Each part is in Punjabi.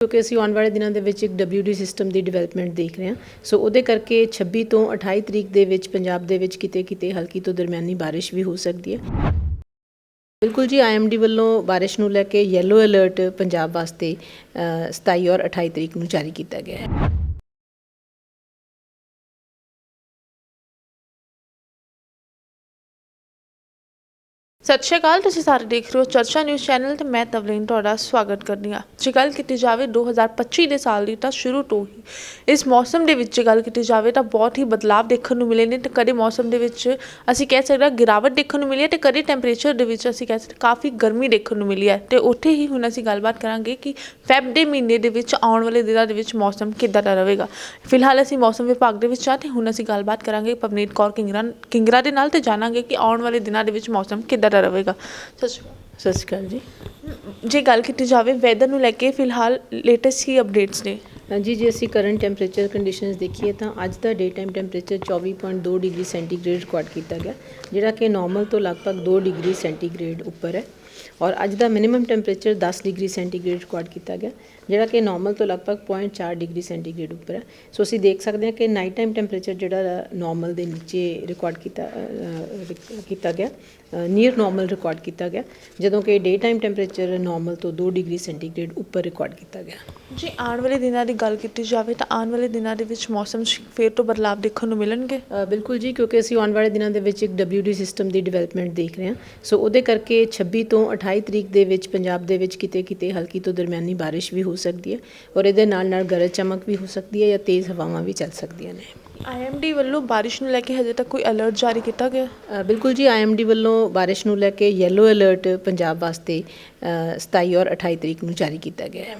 ਕਿਉਂਕਿ ਅਸੀਂ ਆਉਣ ਵਾਲੇ ਦਿਨਾਂ ਦੇ ਵਿੱਚ ਇੱਕ WD ਸਿਸਟਮ ਦੀ ਡਿਵੈਲਪਮੈਂਟ ਦੇਖ ਰਹੇ ਹਾਂ। ਸੋ ਉਹਦੇ ਕਰਕੇ 26 ਤੋਂ 28 ਤਰੀਕ ਦੇ ਵਿੱਚ ਪੰਜਾਬ ਦੇ ਵਿੱਚ ਕਿਤੇ-ਕਿਤੇ ਹਲਕੀ ਤੋਂ ਦਰਮਿਆਨੀ ਬਾਰਿਸ਼ ਵੀ ਹੋ ਸਕਦੀ ਹੈ। ਬਿਲਕੁਲ ਜੀ ਆਈਐਮਡੀ ਵੱਲੋਂ ਬਾਰਿਸ਼ ਨੂੰ ਲੈ ਕੇ ਯੈਲੋ ਅਲਰਟ ਪੰਜਾਬ ਵਾਸਤੇ ਅ, 27 ਔਰ 28 ਤਰੀਕ ਨੂੰ ਜਾਰੀ ਕੀਤਾ ਗਿਆ ਹੈ। ਸਤਿ ਸ਼੍ਰੀ ਅਕਾਲ, ਤੁਸੀਂ ਸਾਰੇ ਦੇਖ ਰਹੇ ਹੋ ਚਰਚਾ ਨਿਊਜ਼ ਚੈਨਲ ਤੇ ਮੈਂ ਤਵਲੀਨ ਤੁਹਾਡਾ ਸਵਾਗਤ ਕਰਦੀ ਹਾਂ। ਜੇ ਗੱਲ ਕੀਤੀ ਜਾਵੇ 2025 ਦੇ ਸਾਲ ਦੀ ਤਾਂ ਸ਼ੁਰੂ ਤੋਂ ਹੀ ਇਸ ਮੌਸਮ ਦੇ ਵਿੱਚ ਜੇ ਗੱਲ ਕੀਤੀ ਜਾਵੇ ਤਾਂ ਬਹੁਤ ਹੀ ਬਦਲਾਅ ਦੇਖਣ ਨੂੰ ਮਿਲੇ ਨੇ ਤੇ ਕਦੇ ਮੌਸਮ ਦੇ ਵਿੱਚ ਅਸੀਂ ਕਹਿ ਸਕਦੇ ਹਾਂ ਗਿਰਾਵਟ ਦੇਖਣ ਨੂੰ ਮਿਲੀ ਹੈ ਤੇ ਕਦੇ ਟੈਂਪਰੇਚਰ ਦੇ ਵਿੱਚ ਅਸੀਂ ਕਹਿ ਸਕਦੇ ਕਾਫੀ ਗਰਮੀ ਦੇਖਣ ਨੂੰ ਮਿਲੀ ਹੈ। ਤੇ ਉੱਥੇ ਹੀ ਹੁਣ ਅਸੀਂ ਗੱਲਬਾਤ ਕਰਾਂਗੇ ਕਿ ਫੈਬ ਦੇ ਮਹੀਨੇ ਦੇ ਵਿੱਚ ਆਉਣ ਵਾਲੇ ਦਿਨਾਂ ਦੇ ਵਿੱਚ ਮੌਸਮ ਕਿੱਦਾਂ ਦਾ ਰਹੇਗਾ। ਫਿਲਹਾਲ ਅਸੀਂ ਮੌਸਮ ਵਿਭਾਗ ਦੇ ਵਿੱਚ ਆ ਤੇ ਹੁਣ ਅਸੀਂ ਗੱਲਬਾਤ ਕਰਾਂਗੇ ਪਵਨੀਤ ਕੌਰ ਕਿੰਗਰਾ ਕਿੰਗਰਾ ਦੇ ਨਾਲ ਤੇ ਜਾਣਾਂਗੇ ਕਿ ਆਉਣ ਵਾਲੇ ਦਿਨਾਂ ਦੇ ਵਿੱਚ ਮੌਸਮ ਕਿੱਦਾਂ ਦਾ ਰਹੇਗਾ। ਸਤਿ ਸ਼੍ਰੀ ਅਕਾਲ। ਸਤਿ ਸ਼੍ਰੀ ਅਕਾਲ ਜੀ। ਜੇ ਗੱਲ ਕੀਤੀ ਜਾਵੇ ਵੈਦਰ ਨੂੰ ਲੈ ਕੇ ਫਿਲਹਾਲ ਲੇਟੈਸਟ ਹੀ ਅਪਡੇਟਸ ਨੇ। ਹਾਂਜੀ, ਜੇ ਅਸੀਂ ਕਰੰਟ ਟੈਂਪਰੇਚਰ ਕੰਡੀਸ਼ਨਸ ਦੇਖੀਏ ਤਾਂ ਅੱਜ ਦਾ day time temperature 24.2 degree centigrade record ਕੀਤਾ ਗਿਆ, ਜਿਹੜਾ ਕਿ ਨਾਰਮਲ ਤੋਂ ਲਗਭਗ 2 ਡਿਗਰੀ ਸੈਂਟੀਗ੍ਰੇਡ ਉੱਪਰ ਹੈ ਔਰ ਅੱਜ ਦਾ minimum temperature 10 degree centigrade record ਕੀਤਾ ਗਿਆ, ਜਿਹੜਾ ਕਿ ਨਾਰਮਲ ਤੋਂ ਲਗਭਗ 0.4 ਡਿਗਰੀ ਸੈਂਟੀਗ੍ਰੇਡ ਉੱਪਰ ਹੈ। ਸੋ ਅਸੀਂ ਦੇਖ ਸਕਦੇ ਹਾਂ ਕਿ ਨਾਈਟ ਟਾਈਮ ਟੈਂਪਰੇਚਰ ਜਿਹੜਾ ਨਾਰਮਲ ਦੇ ਨੀਚੇ ਰਿਕਾਰਡ ਕੀਤਾ ਕੀਤਾ ਗਿਆ ਨੀਅਰ ਨਾਰਮਲ ਰਿਕਾਰਡ ਕੀਤਾ ਗਿਆ, ਜਦੋਂ ਕਿ ਡੇ ਟਾਈਮ ਟੈਂਪਰੇਚਰ ਨਾਰਮਲ ਤੋਂ 2 ਡਿਗਰੀ ਸੈਂਟੀਗ੍ਰੇਡ ਉੱਪਰ ਰਿਕਾਰਡ ਕੀਤਾ ਗਿਆ। ਜੀ, ਆਉਣ ਵਾਲੇ ਦਿਨਾਂ ਦੀ ਗੱਲ ਕੀਤੀ ਜਾਵੇ ਤਾਂ ਆਉਣ ਵਾਲੇ ਦਿਨਾਂ ਦੇ ਵਿੱਚ ਮੌਸਮ 'ਚ ਫੇਰ ਤੋਂ ਬਦਲਾਅ ਦੇਖਣ ਨੂੰ ਮਿਲਣਗੇ? ਬਿਲਕੁਲ ਜੀ ਕਿਉਂਕਿ ਅਸੀਂ ਆਉਣ ਵਾਲੇ ਦਿਨਾਂ ਦੇ ਵਿੱਚ ਇੱਕ WD ਸਿਸਟਮ ਦੀ ਡਿਵੈਲਪਮੈਂਟ ਦੇਖ ਰਹੇ ਹਾਂ। ਸੋ ਉਹਦੇ ਕਰਕੇ 26 ਤੋਂ 28 ਤਰੀਕ ਦੇ ਵਿੱਚ ਪੰਜਾਬ ਦੇ ਵਿੱਚ ਕਿਤੇ-ਕਿਤੇ ਹਲਕੀ ਤੋਂ ਦਰਮਿਆਨੀ ਬਾਰਿਸ਼ ਵੀ ਹੋ ਸਕਦੀ ਹੈ ਔਰ ਇਹਦੇ ਨਾਲ ਨਾਲ ਗਰਜ ਚਮਕ ਵੀ ਹੋ ਸਕਦੀ ਹੈ ਜਾਂ ਤੇਜ਼ ਹਵਾਵਾਂ ਵੀ ਚੱਲ ਸਕਦੀਆਂ ਨੇ। ਆਈਐਮਡੀ ਵੱਲੋਂ ਬਾਰਿਸ਼ ਨੂੰ ਲੈ ਕੇ ਹਜੇ ਤੱਕ ਕੋਈ ਅਲਰਟ ਜਾਰੀ ਕੀਤਾ ਗਿਆ? ਅ, ਬਿਲਕੁਲ ਜੀ ਆਈਐਮਡੀ ਵੱਲੋਂ ਬਾਰਿਸ਼ ਨੂੰ ਲੈ ਕੇ ਯੈਲੋ ਅਲਰਟ ਪੰਜਾਬ ਵਾਸਤੇ ਅ, 27 ਔਰ 28 ਤਰੀਕ ਨੂੰ ਜਾਰੀ ਕੀਤਾ ਗਿਆ ਹੈ।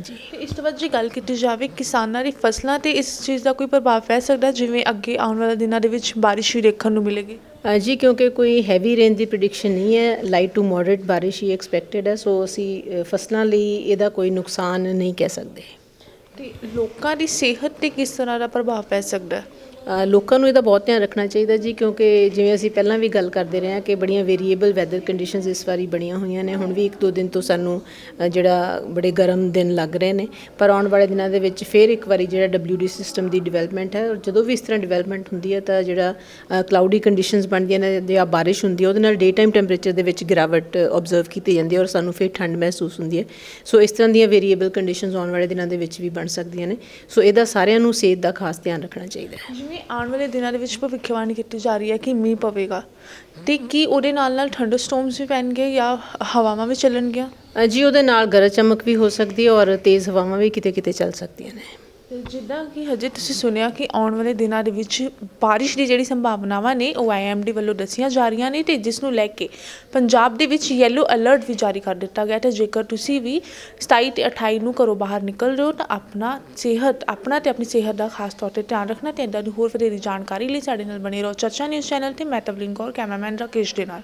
ਜੀ। ਇਸ ਤੋਂ ਬਾਅਦ ਜੇ ਗੱਲ ਕੀਤੀ ਜਾਵੇ ਕਿਸਾਨਾਂ ਦੀ ਫਸਲਾਂ ਤੇ ਇਸ ਚੀਜ਼ ਦਾ ਕੋਈ ਪ੍ਰਭਾਵ ਪੈ ਸਕਦਾ ਹੈ? ਜਿਵੇਂ ਅੱਗੇ ਆਉਣ ਵਾਲੇ ਦਿਨਾਂ ਦੇ ਵਿੱਚ ਬਾਰਿਸ਼ ਵੀ ਦੇਖਣ ਨੂੰ ਮਿਲੇਗੀ? ਜੀ ਕਿਉਂਕਿ ਕੋਈ ਹੈਵੀ ਰੇਨ ਦੀ ਪ੍ਰੈਡਿਕਸ਼ਨ ਨਹੀਂ ਹੈ ਲਾਈਟ ਟੂ ਮੋਡਰੇਟ ਬਾਰਿਸ਼ ਹੀ ਐਕਸਪੈਕਟਡ ਹੈ ਸੋ ਅਸੀਂ ਫਸਲਾਂ ਲਈ ਇਹਦਾ ਕੋਈ ਨੁਕਸਾਨ ਨਹੀਂ ਕਹਿ ਸਕਦੇ। ਤੇ ਲੋਕਾਂ ਦੀ ਸਿਹਤ ਤੇ ਕਿਸ ਤਰ੍ਹਾਂ ਦਾ ਪ੍ਰਭਾਵ ਪੈ ਸਕਦਾ? ਹੈ ਲੋਕਾਂ ਨੂੰ ਇਹਦਾ ਬਹੁਤ ਧਿਆਨ ਰੱਖਣਾ ਚਾਹੀਦਾ ਜੀ, ਕਿਉਂਕਿ ਜਿਵੇਂ ਅਸੀਂ ਪਹਿਲਾਂ ਵੀ ਗੱਲ ਕਰਦੇ ਰਹੇ ਹਾਂ ਕਿ ਬੜੀਆਂ ਵੇਰੀਏਬਲ ਵੈਦਰ ਕੰਡੀਸ਼ਨਸ ਇਸ ਵਾਰੀ ਬਣੀਆਂ ਹੋਈਆਂ ਨੇ। ਹੁਣ ਵੀ ਇੱਕ ਦੋ ਦਿਨ ਤੋਂ ਸਾਨੂੰ ਜਿਹੜਾ ਬੜੇ ਗਰਮ ਦਿਨ ਲੱਗ ਰਹੇ ਨੇ। ਪਰ ਆਉਣ ਵਾਲੇ ਦਿਨਾਂ ਦੇ ਵਿੱਚ ਫਿਰ ਇੱਕ ਵਾਰੀ ਜਿਹੜਾ WD ਸਿਸਟਮ ਦੀ ਡਿਵੈਲਪਮੈਂਟ ਹੈ, ਔਰ ਜਦੋਂ ਵੀ ਇਸ ਤਰ੍ਹਾਂ ਡਿਵੈਲਪਮੈਂਟ ਹੁੰਦੀ ਹੈ ਤਾਂ ਜਿਹੜਾ ਕਲਾਉਡੀ ਕੰਡੀਸ਼ਨਸ ਬਣਦੀਆਂ ਨੇ ਜਾਂ ਬਾਰਿਸ਼ ਹੁੰਦੀ ਹੈ, ਉਹਦੇ ਨਾਲ ਡੇ ਟਾਈਮ ਟੈਂਪਰੇਚਰ ਦੇ ਵਿੱਚ ਗਿਰਾਵਟ ਆਬਜ਼ਰਵ ਕੀਤੀ ਜਾਂਦੀ ਹੈ ਔਰ ਸਾਨੂੰ ਫਿਰ ਠੰਡ ਮਹਿਸੂਸ ਹੁੰਦੀ ਹੈ। ਸੋ ਇਸ ਤਰ੍ਹਾਂ ਦੀਆਂ ਵੇਰੀਏਬਲ ਕੰਡੀਸ਼ਨਸ ਆਉਣ ਵਾਲੇ ਦਿਨਾਂ ਦੇ ਵਿੱਚ ਵੀ ਬਣ ਸਕਦੀਆਂ ਨੇ। ਸੋ ਇਹਦਾ ਸਾਰਿਆਂ ਨੂੰ ਸਿਹਤ ਦਾ ਖਾਸ ਧਿਆਨ ਰੱਖਣਾ ਚਾਹੀਦਾ ਹੈ। ਜਿਵੇਂ ਆਉਣ ਵਾਲੇ ਦਿਨਾਂ ਦੇ ਵਿੱਚ ਭਵਿੱਖਬਾਣੀ ਕੀਤੀ ਜਾ ਰਹੀ ਹੈ ਕਿ ਮੀਂਹ ਪਵੇਗਾ। ਤੇ ਕੀ ਉਹਦੇ ਨਾਲ ਨਾਲ ਠੰਡ ਸਟੋਮਸ ਵੀ ਪੈਣਗੇ ਜਾਂ ਹਵਾਵਾਂ ਵੀ ਚੱਲਣਗੀਆਂ? ਜੀ, ਉਹਦੇ ਨਾਲ ਗਰਜ ਚਮਕ ਵੀ ਹੋ ਸਕਦੀ ਹੈ ਔਰ ਤੇਜ਼ ਹਵਾਵਾਂ ਵੀ ਕਿਤੇ-ਕਿਤੇ ਚੱਲ ਸਕਦੀਆਂ ਨੇ। ਤੇ ਜਿੱਦਾਂ ਕਿ ਹਜੇ ਤੁਸੀਂ ਸੁਣਿਆ ਕਿ ਆਉਣ ਵਾਲੇ ਦਿਨਾਂ ਦੇ ਵਿੱਚ ਬਾਰਿਸ਼ ਦੀ ਜਿਹੜੀ ਸੰਭਾਵਨਾਵਾਂ ਨੇ, ਉਹ ਆਈਐਮਡੀ ਵੱਲੋਂ ਦੱਸੀਆਂ ਜਾ ਰਹੀਆਂ ਨੇ ਤੇ ਜਿਸ ਨੂੰ ਲੈ ਕੇ ਪੰਜਾਬ ਦੇ ਵਿੱਚ ਯੈਲੋ ਅਲਰਟ ਵੀ ਜਾਰੀ ਕਰ ਦਿੱਤਾ ਗਿਆ ਤੇ ਜੇਕਰ ਤੁਸੀਂ ਵੀ 27 ਤੇ 28 ਨੂੰ ਘਰੋਂ ਬਾਹਰ ਨਿਕਲ ਰਹੇ ਹੋ ਤਾਂ ਆਪਣਾ ਸਿਹਤ, ਆਪਣਾ ਤੇ ਆਪਣੀ ਸਿਹਤ ਦਾ ਖਾਸ ਤੌਰ ਤੇ ਧਿਆਨ ਰੱਖਣਾ ਤੇ ਇਦਾਂ ਦੀ ਹੋਰ ਵਧੇਰੀ ਜਾਣਕਾਰੀ ਲਈ ਸਾਡੇ ਨਾਲ ਬਣੇ ਰਹੋ ਚਰਚਾ ਨਿਊਜ਼ ਚੈਨਲ ਤੇ ਮੈਂ ਤਵਲੀਨ ਕੌਰ, ਕੈਮਰਾਮੈਨ ਰਾਕੇਸ਼ ਦੇ ਨਾਲ।